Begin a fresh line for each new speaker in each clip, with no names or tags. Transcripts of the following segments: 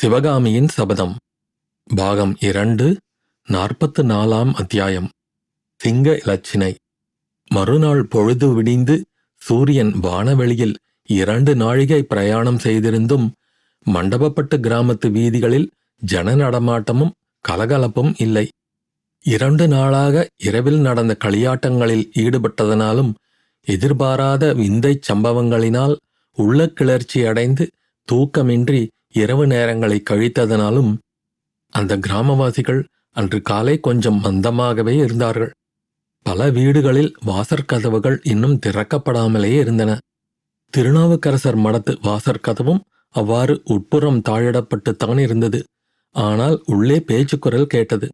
சிவகாமியின் சபதம். பாகம் இரண்டு நாற்பத்து நாலாம் அத்தியாயம். சிங்க இலச்சினை. மறுநாள் பொழுது விடிந்து சூரியன் வானவெளியில் இரண்டு நாழிகை பிரயாணம் செய்திருந்தும் மண்டபப்பட்டு கிராமத்து வீதிகளில் ஜன நடமாட்டமும் கலகலப்பும் இல்லை. இரண்டு நாளாக இரவில் நடந்த களியாட்டங்களில் ஈடுபட்டதனாலும் எதிர்பாராத விந்தைச் சம்பவங்களினால் உள்ள கிளர்ச்சி அடைந்து தூக்கமின்றி இரவு நேரங்களை கழித்ததனாலும் அந்த கிராமவாசிகள் அன்று காலை கொஞ்சம் மந்தமாகவே இருந்தார்கள். பல வீடுகளில் வாசற்கதவுகள் இன்னும் திறக்கப்படாமலே இருந்தன. திருநாவுக்கரசர் மடத்து வாசற்கதவும் அவ்வாறு உட்புறம் தாழிடப்பட்டுத்தான் இருந்தது. ஆனால் உள்ளே பேச்சுக்குரல் கேட்டது.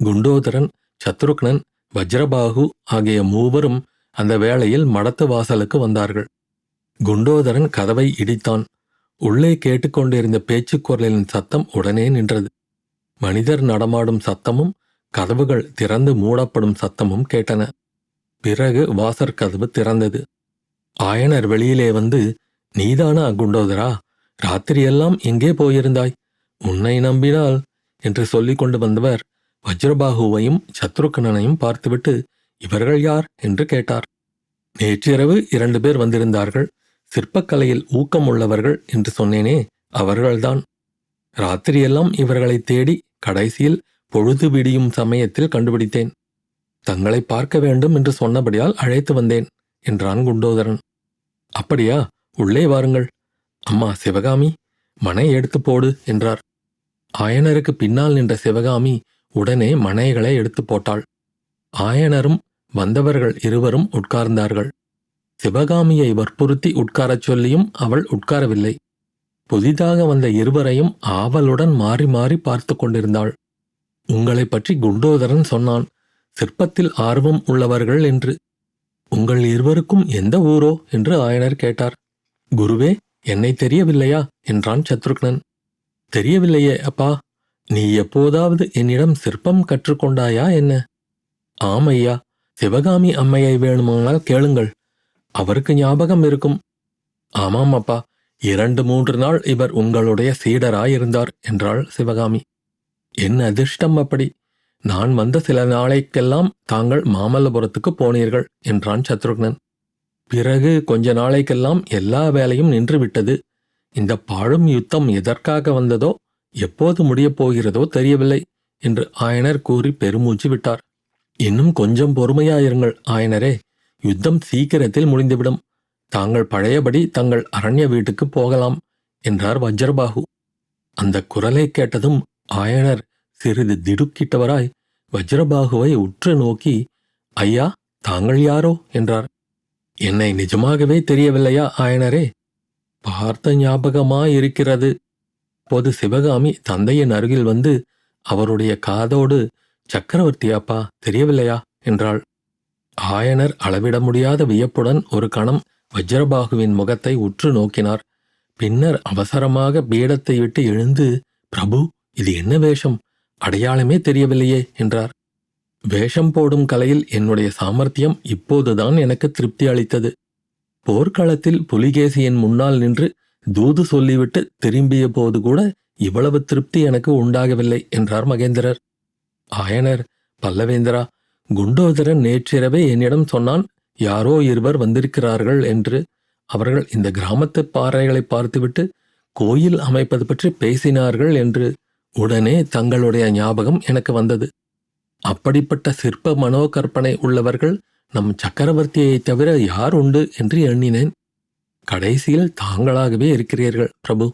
குண்டோதரன் சத்ருக்னன் வஜ்ரபாகு ஆகிய மூவரும் அந்த வேளையில் மடத்து வாசலுக்கு வந்தார்கள். குண்டோதரன் கதவை இடித்தான். உள்ளே கேட்டுக்கொண்டிருந்த பேச்சுக்குரலின் சத்தம் உடனே நின்றது. மனிதர் நடமாடும் சத்தமும் கதவுகள் திறந்து மூடப்படும் சத்தமும் கேட்டன. பிறகு வாசற் கதவு திறந்தது. ஆயனர் வெளியிலே வந்து நீதானா குண்டோதரா? ராத்திரியெல்லாம் எங்கே போயிருந்தாய்? உன்னை நம்பினால் என்று சொல்லிக் கொண்டு வந்தவர் வஜ்ரபாகுவையும் சத்ருக்கனனையும் பார்த்துவிட்டு இவர்கள் யார்? என்று கேட்டார். நேற்றிரவு இரண்டு பேர் வந்திருந்தார்கள். சிற்பக்கலையில் ஊக்கமுள்ளவர்கள் என்று சொன்னேனே அவர்கள்தான். ராத்திரியெல்லாம் இவர்களை தேடி கடைசியில் பொழுது விடியும் சமயத்தில் கண்டுபிடித்தேன். தங்களை பார்க்க வேண்டும் என்று சொன்னபடியால் அழைத்து வந்தேன் என்றான் குண்டோதரன். அப்படியா? உள்ளே வாருங்கள். அம்மா சிவகாமி மனை எடுத்து போடு என்றார். ஆயனருக்கு பின்னால் நின்ற சிவகாமி உடனே மனைகளை எடுத்து போட்டாள். ஆயனரும் வந்தவர்கள் இருவரும் உட்கார்ந்தார்கள். சிவகாமியை வற்புறுத்தி உட்காரச் சொல்லியும் அவள் உட்காரவில்லை. புதிதாக வந்த இருவரையும் ஆவலுடன் மாறி மாறி பார்த்து கொண்டிருந்தாள். உங்களைப் பற்றி குண்டோதரன் சொன்னான் சிற்பத்தில் ஆர்வம் உள்ளவர்கள் என்று. உங்கள் இருவருக்கும் எந்த ஊரோ? என்று ஆயனர் கேட்டார். குருவே என்னை தெரியவில்லையா? என்றான் சத்ருக்னன். தெரியவில்லையே அப்பா. நீ எப்போதாவது என்னிடம் சிற்பம் கற்றுக்கொண்டாயா என்ன? ஆமையா சிவகாமி அம்மையை வேணுமானால் கேளுங்கள். அவருக்கு ஞாபகம் இருக்கும். ஆமாம் அப்பா இரண்டு மூன்று நாள் இவர் உங்களுடைய சீடராயிருந்தார் என்றாள் சிவகாமி. என் அதிர்ஷ்டம் அப்படி. நான் வந்த சில நாளைக்கெல்லாம் தாங்கள் மாமல்லபுரத்துக்கு போனீர்கள் என்றான் சத்ருக்னன். பிறகு கொஞ்ச நாளைக்கெல்லாம் எல்லா வேலையும் நின்றுவிட்டது. இந்த பாழும் யுத்தம் எதற்காக வந்ததோ எப்போது முடியப் போகிறதோ தெரியவில்லை என்று ஆயனர் கூறி பெருமூச்சு விட்டார். இன்னும் கொஞ்சம் பொறுமையாயிருங்கள் ஆயனரே யுத்தம் சீக்கிரத்தில் முடிந்துவிடும். தாங்கள் பழையபடி தங்கள் அரண்ய வீட்டுக்கு போகலாம் என்றார் வஜ்ரபாகு. அந்த குரலை கேட்டதும் ஆயனர் சிறிது திடுக்கிட்டவராய் வஜ்ரபாகுவை உற்று நோக்கி ஐயா தாங்கள் யாரோ? என்றார். என்னை நிஜமாகவே தெரியவில்லையா ஆயனரே? பார்த்த ஞாபகமாயிருக்கிறது. பொது சிவகாமி தந்தையின் அருகில் வந்து அவருடைய காதோடு சக்கரவர்த்தியாப்பா தெரியவில்லையா? என்றாள். ஆயனர் அளவிட முடியாத வியப்புடன் ஒரு கணம் வஜ்ரபாகுவின் முகத்தை உற்று நோக்கினார். பின்னர் அவசரமாக பீடத்தை விட்டு எழுந்து பிரபு இது என்ன வேஷம்? அடையாளமே தெரியவில்லையே என்றார். வேஷம் போடும் கலையில் என்னுடைய சாமர்த்தியம் இப்போதுதான் எனக்கு திருப்தி அளித்தது. போர்க்களத்தில் புலிகேசியின் முன்னால் நின்று தூது சொல்லிவிட்டு திரும்பிய போது கூட இவ்வளவு திருப்தி எனக்கு உண்டாகவில்லை என்றார் மகேந்திரர். ஆயனர் பல்லவேந்திரா குண்டோதரன் நேற்றிரவே என்னிடம் சொன்னான் யாரோ இருவர் வந்திருக்கிறார்கள் என்று. அவர்கள் இந்த கிராமத்து பாறைகளை பார்த்துவிட்டு கோயில் அமைப்பது பற்றி பேசினார்கள் என்று. உடனே தங்களுடைய ஞாபகம் எனக்கு வந்தது. அப்படிப்பட்ட சிற்ப மனோகற்பனை உள்ளவர்கள் நம் சக்கரவர்த்தியைத் தவிர யார் உண்டு என்று எண்ணினேன். கடைசியில் தாங்களாகவே இருக்கிறீர்கள் பிரபு.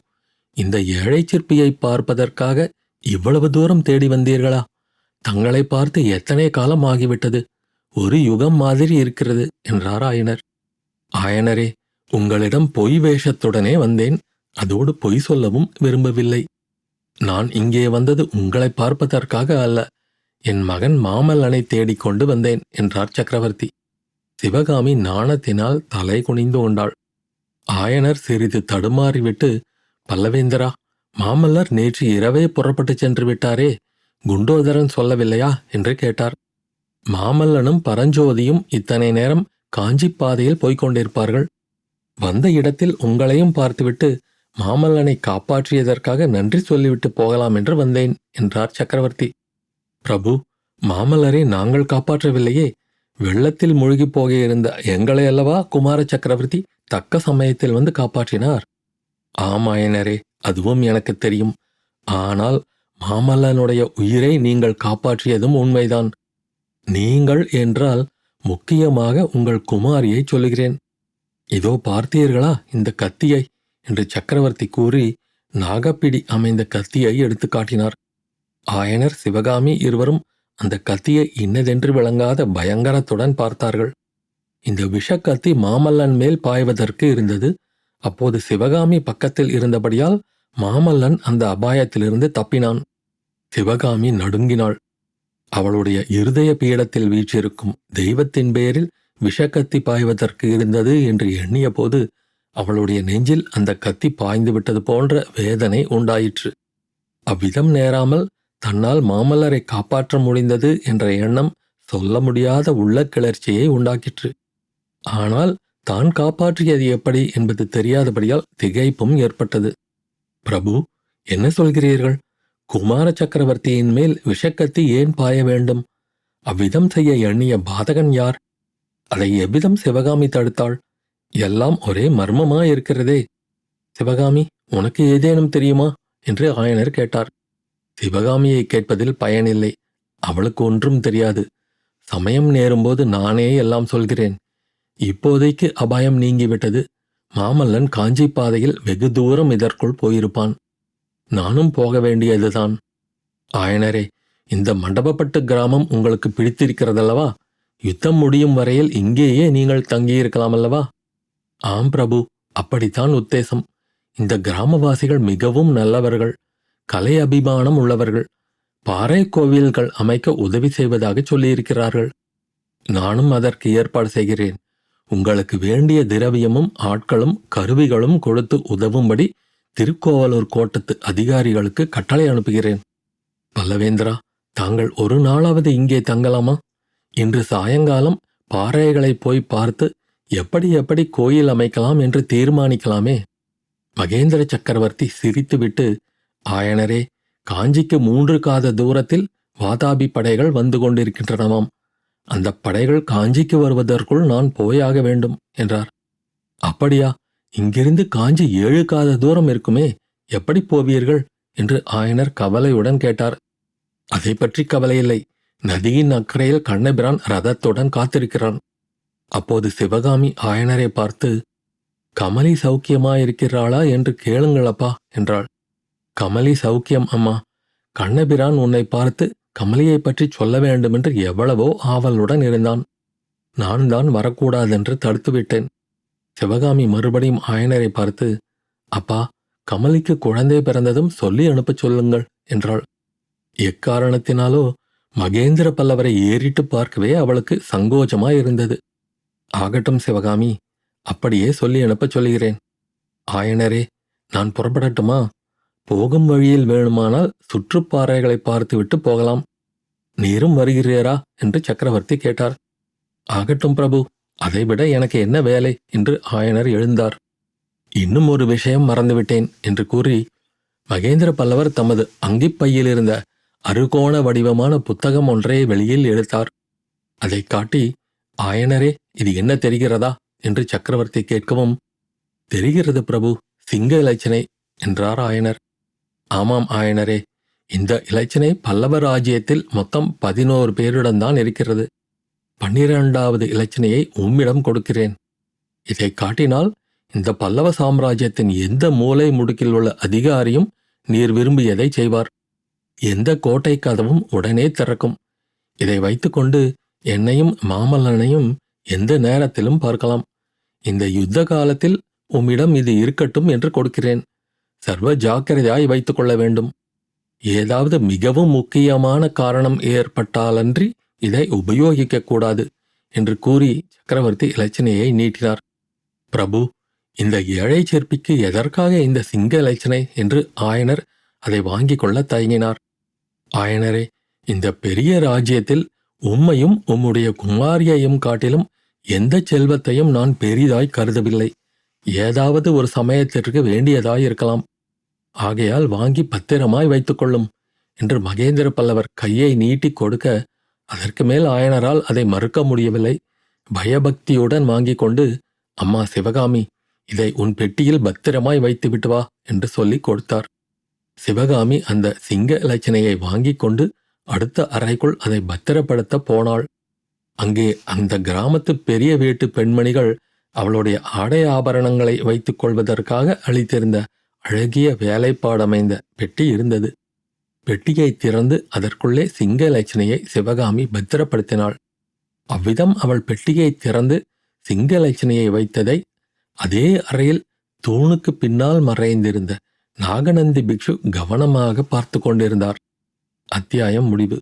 இந்த ஏழை சிற்பியை பார்ப்பதற்காக இவ்வளவு தூரம் தேடி வந்தீர்களா? தங்களை பார்த்து எத்தனை காலம் ஆகிவிட்டது? ஒரு யுகம் மாதிரி இருக்கிறது என்றார் ஆயனர். ஆயனரே உங்களிடம் பொய் வேஷத்துடனே வந்தேன் அதோடு பொய் சொல்லவும் விரும்பவில்லை. நான் இங்கே வந்தது உங்களை பார்ப்பதற்காக அல்ல என் மகன் மாமல்லனை தேடிக் கொண்டு வந்தேன் என்றார் சக்கரவர்த்தி. சிவகாமி நாணத்தினால் தலை குனிந்து கொண்டாள். ஆயனர் சிறிது தடுமாறிவிட்டு பல்லவேந்தரா மாமல்லர் நேற்று இரவே புறப்பட்டுச் சென்று விட்டாரே குண்டோதரன் சொல்லவில்லையா? என்று கேட்டார். மாமல்லனும் பரஞ்சோதியும் இத்தனை நேரம் காஞ்சி பாதையில் போய்க் கொண்டிருப்பார்கள் வந்த இடத்தில் உங்களையும் பார்த்துவிட்டு மாமல்லனை காப்பாற்றியதற்காக நன்றி சொல்லிவிட்டு போகலாம் என்று வந்தேன் என்றார் சக்கரவர்த்தி. பிரபு மாமல்லரை நாங்கள் காப்பாற்றவில்லையே. வெள்ளத்தில் மூழ்கிப் போக இருந்த எங்களை அல்லவா குமார சக்கரவர்த்தி? தக்க சமயத்தில் வந்து காப்பாற்றினார். ஆமாயனரே அதுவும் எனக்கு தெரியும். ஆனால் மாமல்லனுடைய உயிரை நீங்கள் காப்பாற்றியதும் உண்மைதான். நீங்கள் என்றால் முக்கியமாக உங்கள் குமாரியை சொல்லுகிறேன். இதோ பார்த்தீர்களா இந்த கத்தியை? என்று சக்கரவர்த்தி கூறி நாகப்பிடி அமைந்த கத்தியை எடுத்து காட்டினார். ஆயனர் சிவகாமி இருவரும் அந்த கத்தியை இன்னதென்று விளங்காத பயங்கரத்துடன் பார்த்தார்கள். இந்த விஷக்கத்தி மாமல்லன் மேல் பாய்வதற்கு இருந்தது. அப்போது சிவகாமி பக்கத்தில் இருந்தபடியால் மாமல்லன் அந்த அபாயத்திலிருந்து தப்பினான். சிவகாமி நடுங்கினாள். அவளுடைய இருதய பீடத்தில் வீற்றிருக்கும் தெய்வத்தின் பேரில் விஷக்கத்தி பாய்வதற்கு இருந்தது என்று எண்ணிய போது அவளுடைய நெஞ்சில் அந்த கத்தி பாய்ந்து விட்டது போன்ற வேதனை உண்டாயிற்று. அவ்விதம் நேராமல் தன்னால் மாமல்லரை காப்பாற்ற முடிந்தது என்ற எண்ணம் சொல்ல முடியாத உள்ள கிளர்ச்சியை உண்டாக்கிற்று. ஆனால் தான் காப்பாற்றியது எப்படி என்பது தெரியாதபடியால் திகைப்பும் ஏற்பட்டது. பிரபு என்ன சொல்கிறீர்கள்? குமார சக்கரவர்த்தியின் மேல் விஷக்கத்தி ஏன் பாய வேண்டும்? அவ்விதம் செய்ய எண்ணிய பாதகன் யார்? அதை எவ்விதம் சிவகாமி தடுத்தாள்? எல்லாம் ஒரே மர்மமாயிருக்கிறதே. சிவகாமி உனக்கு ஏதேனும் தெரியுமா? என்று ஆயனர் கேட்டார். சிவகாமியை கேட்பதில் பயனில்லை. அவளுக்கு ஒன்றும் தெரியாது. சமயம் நேரும்போது நானே எல்லாம் சொல்கிறேன். இப்போதைக்கு அபாயம் நீங்கிவிட்டது. மாமல்லன் காஞ்சி பாதையில் வெகு தூரம் இதற்குள் போயிருப்பான். நானும் போக வேண்டியதுதான். ஆயனரே இந்த மண்டபப்பட்டு கிராமம் உங்களுக்கு பிடித்திருக்கிறதல்லவா? யுத்தம் முடியும் வரையில் இங்கேயே நீங்கள் தங்கியிருக்கலாம் அல்லவா ஆம் பிரபு அப்படித்தான் உத்தேசம். இந்த கிராமவாசிகள் மிகவும் நல்லவர்கள். கலை அபிமானம் உள்ளவர்கள். பாறை கோவில்கள் அமைக்க உதவி செய்வதாக சொல்லியிருக்கிறார்கள். நானும் அதற்கு ஏற்பாடு செய்கிறேன். உங்களுக்கு வேண்டிய திரவியமும் ஆட்களும் கருவிகளும் கொடுத்து உதவும்படி திருக்கோவலூர் கோட்டத்து அதிகாரிகளுக்கு கட்டளை அனுப்புகிறேன். பல்லவேந்திரா தாங்கள் ஒரு நாளாவது இங்கே தங்கலாமா? இன்று சாயங்காலம் பாறைகளை போய் பார்த்து எப்படி எப்படி கோயில் அமைக்கலாம் என்று தீர்மானிக்கலாமே. மகேந்திர சக்கரவர்த்தி சிரித்துவிட்டு ஆயனரே காஞ்சிக்கு மூன்று காத தூரத்தில் வாதாபி படைகள் வந்து கொண்டிருக்கின்றனவாம். அந்த படைகள் காஞ்சிக்கு வருவதற்குள் நான் போயாக வேண்டும் என்றார். அப்படியா? இங்கிருந்து காஞ்சி ஏழு காத தூரம் இருக்குமே எப்படி போவீர்கள்? என்று ஆயனர் கவலையுடன் கேட்டார். அதை பற்றி கவலையில்லை. நதியின் அக்கறையில் கண்ணபிரான் ரதத்துடன் காத்திருக்கிறான். அப்போது சிவகாமி ஆயனரை பார்த்து கமலி சௌக்கியமாயிருக்கிறாளா என்று கேளுங்களப்பா என்றாள். கமலி சௌக்கியம் அம்மா. கண்ணபிரான் உன்னை பார்த்து கமலியை பற்றி சொல்ல வேண்டுமென்று எவ்வளவோ ஆவலுடன் இருந்தான். நான் தான் வரக்கூடாதென்று தடுத்துவிட்டேன். சிவகாமி மறுபடியும் ஆயனரை பார்த்து அப்பா கமலிக்கு குழந்தை பிறந்ததும் சொல்லி அனுப்பச் சொல்லுங்கள் என்றாள். எக்காரணத்தினாலோ மகேந்திர பல்லவரை ஏறிட்டு பார்க்கவே அவளுக்கு சங்கோஜமாயிருந்தது. ஆகட்டும் சிவகாமி அப்படியே சொல்லி அனுப்பச் சொல்கிறேன். ஆயனரே நான் புறப்படட்டுமா? போகும் வழியில் வேணுமானால் சுற்றுப்பாறைகளை பார்த்துவிட்டு போகலாம். நீரும் வருகிறீரா? என்று சக்கரவர்த்தி கேட்டார். ஆகட்டும் பிரபு அதைவிட எனக்கு என்ன வேலை? என்று ஆயனர் எழுந்தார். இன்னும் ஒரு விஷயம் மறந்துவிட்டேன் என்று கூறி மகேந்திர பல்லவர் தமது அங்கிப்பையிலிருந்த அறுகோண வடிவமான புத்தகம் ஒன்றை வெளியில் எடுத்தார். அதைக் காட்டி ஆயனரே இது என்ன தெரிகிறதா? என்று சக்கரவர்த்தி கேட்கவும் தெரிகிறது பிரபு சிங்க இலச்சினை என்றார் ஆயனர். ஆமாம் ஆயனரே இந்த இலச்சினை பல்லவ ராஜ்யத்தில் மொத்தம் பதினோரு பேருடன் தான் இருக்கிறது. பன்னிரண்டாவது இலச்சினையை உம்மிடம் கொடுக்கிறேன். இதை காட்டினால் இந்த பல்லவ சாம்ராஜ்யத்தின் எந்த மூலை முடுக்கில் உள்ள அதிகாரியும் நீர் விரும்பியதை செய்வார். எந்த கோட்டை கதவும் உடனே திறக்கும். இதை வைத்துக்கொண்டு என்னையும் மாமல்லனையும் எந்த நேரத்திலும் பார்க்கலாம். இந்த யுத்த காலத்தில் உம்மிடம் இது இருக்கட்டும் என்று கொடுக்கிறேன். சர்வ ஜாக்கிரதையாய் வைத்துக்கொள்ள வேண்டும். ஏதாவது மிகவும் முக்கியமான காரணம் ஏற்பட்டாலன்றி இதை உபயோகிக்கக்கூடாது என்று கூறி சக்கரவர்த்தி இலச்சினையை நீட்டினார். பிரபு இந்த ஏழை சிற்பிக்கு எதற்காக இந்த சிங்க இலச்சினை என்று ஆயனர் அதை வாங்கிக் கொள்ள தயங்கினார். ஆயனரே இந்த பெரிய ராஜ்யத்தில் உம்மையும் உம்முடைய குமாரியையும் காட்டிலும் எந்த செல்வத்தையும் நான் பெரிதாய் கருதவில்லை. ஏதாவது ஒரு சமயத்திற்கு வேண்டியதாயிருக்கலாம். ஆகையால் வாங்கி பத்திரமாய் வைத்துக்கொள்ளும் என்று மகேந்திர பல்லவர் கையை நீட்டி கொடுக்க அதற்கு மேல் ஆயனரால் அதை மறுக்க முடியவில்லை. பயபக்தியுடன் வாங்கிக் கொண்டு அம்மா சிவகாமி இதை உன் பெட்டியில் பத்திரமாய் வைத்து விட்டு வா என்று சொல்லி கொடுத்தார். சிவகாமி அந்த சிங்க இலச்சினையை வாங்கிக் கொண்டு அடுத்த அறைக்குள் அதை பத்திரப்படுத்த போனாள். அங்கே அந்த கிராமத்து பெரிய வீட்டு பெண்மணிகள் அவளுடைய ஆடை ஆபரணங்களை வைத்துக் கொள்வதற்காக அளித்திருந்த அழகிய வேலைப்பாடமைந்த பெட்டி இருந்தது. பெட்டியை திறந்து அதற்குள்ளே சிங்க சிவகாமி பத்திரப்படுத்தினாள். அவ்விதம் அவள் பெட்டியை திறந்து சிங்க வைத்ததை அதே அறையில் தூணுக்கு பின்னால் மறைந்திருந்த நாகநந்தி பிக்ஷு கவனமாக பார்த்து கொண்டிருந்தார். அத்தியாயம் முடிவு.